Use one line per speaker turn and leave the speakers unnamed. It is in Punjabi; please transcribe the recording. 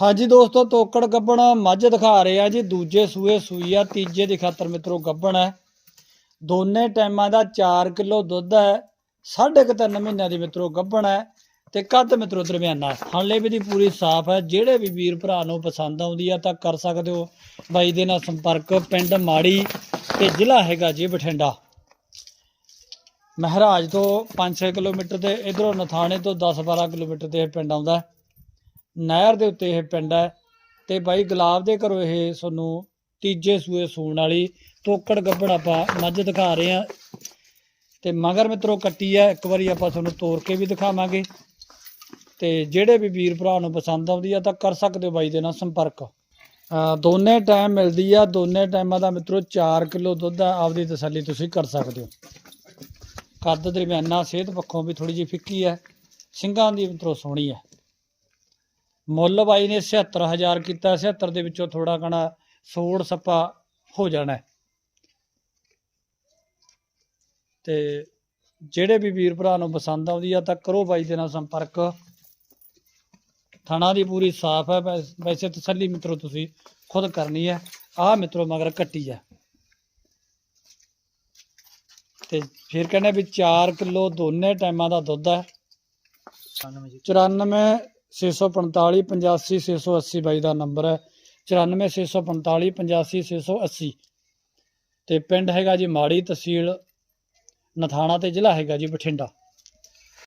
ਹਾਂਜੀ ਦੋਸਤੋ, ਤੋਕੜ ਗੱਬਣ ਮੱਝ ਦਿਖਾ ਰਹੇ ਆ ਜੀ। ਦੂਜੇ ਸੂਏ ਸੂਈ ਆ, ਤੀਜੇ ਦੀ ਖਾਤਰ ਮਿੱਤਰੋ ਗੱਬਣ ਹੈ। ਦੋਨੇ ਟਾਈਮਾਂ ਦਾ 4 ਕਿਲੋ ਦੁੱਧ ਹੈ। ਸਾਢੇ ਕੁ ਤਿੰਨ ਮਹੀਨਿਆਂ ਦੀ ਮਿੱਤਰੋ ਗੱਬਣ ਹੈ ਤੇ ਕੱਦ ਮਿੱਤਰੋ ਦਰਮਿਆਨਾ। ਹਾਲੇ ਵੀ ਦੀ ਪੂਰੀ ਸਾਫ਼ ਹੈ। ਜਿਹੜੇ ਵੀ ਵੀਰ ਭਰਾ ਨੂੰ ਪਸੰਦ ਆਉਂਦੀ ਆ ਤਾਂ ਕਰ ਸਕਦੇ ਹੋ। ਬਾਈ ਦੇ ਨਾਲ ਸੰਪਰਕ, ਪਿੰਡ ਮਾੜੀ ਤੇ ਜ਼ਿਲ੍ਹਾ ਹੈਗਾ ਜੀ ਬਠਿੰਡਾ। ਮਹਾਰਾਜ ਤੋਂ 5-6 ਕਿਲੋਮੀਟਰ ਤੇ, ਇਧਰੋਂ ਨਥਾਣੇ ਤੋਂ 10-12 ਕਿਲੋਮੀਟਰ ਤੇ ਇਹ ਪਿੰਡ ਆਉਂਦਾ ਨਹਿਰ ਦੇ ਉੱਤੇ ਇਹ ਪਿੰਡ ਹੈ ਤੇ ਬਾਈ ਗੁਲਾਬ ਦੇ ਘਰੋਂ ਇਹ ਤੁਹਾਨੂੰ ਤੀਜੇ ਸੂਏ ਸੂਣ ਵਾਲੀ ਤੋਕੜ ਗੱਬੜ ਆਪਾਂ ਮੱਝ ਦਿਖਾ ਰਹੇ ਆ ਤੇ ਮਗਰ ਮਿੱਤਰੋ ਕੱਟੀ ਹੈ, ਇੱਕ ਵਾਰੀ ਆਪਾਂ ਤੁਹਾਨੂੰ ਤੋੜ ਕੇ ਵੀ ਦਿਖਾਵਾਂਗੇ। ਤੇ ਜਿਹੜੇ ਵੀ ਵੀਰ ਭਰਾ ਨੂੰ ਪਸੰਦ ਆਉਂਦੀ ਆ ਤਾਂ ਕਰ ਸਕਦੇ ਹੋ ਬਾਈ ਦੇ ਨਾਲ ਸੰਪਰਕ। ਦੋਨੇ ਟਾਈਮ ਮਿਲਦੀ ਆ, ਦੋਨੇ ਟਾਈਮਾਂ ਦਾ ਮਿੱਤਰੋ 4 ਕਿਲੋ ਦੁੱਧ ਆ, ਆਪਦੀ ਤਸੱਲੀ ਤੁਸੀਂ ਕਰ ਸਕਦੇ ਹੋ। ਕੱਦ ਦਰਮਿਆਨਾ ਸਿਹਤ ਪੱਖੋਂ ਵੀ ਥੋੜੀ ਜਿਹੀ ਫਿੱਕੀ ਹੈ, ਸਿੰਘਾਂ ਦੀ ਮਿੱਤਰੋ ਸੋਹਣੀ ਹੈ। ਮੁੱਲ ਬਾਈ ਨੇ 76000 ਕੀਤਾ 76 ਦੇ ਵਿੱਚੋਂ ਥੋੜਾ ਕਣਾ ਸੋੜ ਸੱਪਾ ਹੋ ਜਾਣਾ। ਤੇ ਜਿਹੜੇ ਵੀ ਵੀਰ ਭਰਾ ਨੂੰ ਪਸੰਦ ਆਉਂਦੀ ਆ ਤਾਂ ਕਰੋ ਬਾਈ ਦੇ ਨਾਲ ਸੰਪਰਕ। ਥਣਾ ਦੀ ਪੂਰੀ ਸਾਫ਼ ਹੈ ਵੈਸ- ਵੈਸੇ ਤਸੱਲੀ ਮਿੱਤਰੋ ਤੁਸੀਂ ਖੁਦ ਕਰਨੀ ਹੈ। ਆਹ ਮਿੱਤਰੋ ਮਗਰ ਕੱਟੀ ਹੈ। ਤੇ ਫਿਰ ਕਹਿੰਦੇ ਵੀ 4 ਕਿਲੋ ਦੋਨੇ ਟਾਈਮਾਂ ਦਾ ਦੁੱਧ ਹੈ। 94 645 85 680 ਬਾਈ ਦਾ ਨੰਬਰ ਹੈ। 94 645 85 680 ਤੇ ਪਿੰਡ ਹੈਗਾ ਜੀ ਮਾੜੀ ਤਹਿਸੀਲ ਨਥਾਣਾ ਤੇ ਜ਼ਿਲ੍ਹਾ ਹੈਗਾ ਜੀ ਬਠਿੰਡਾ।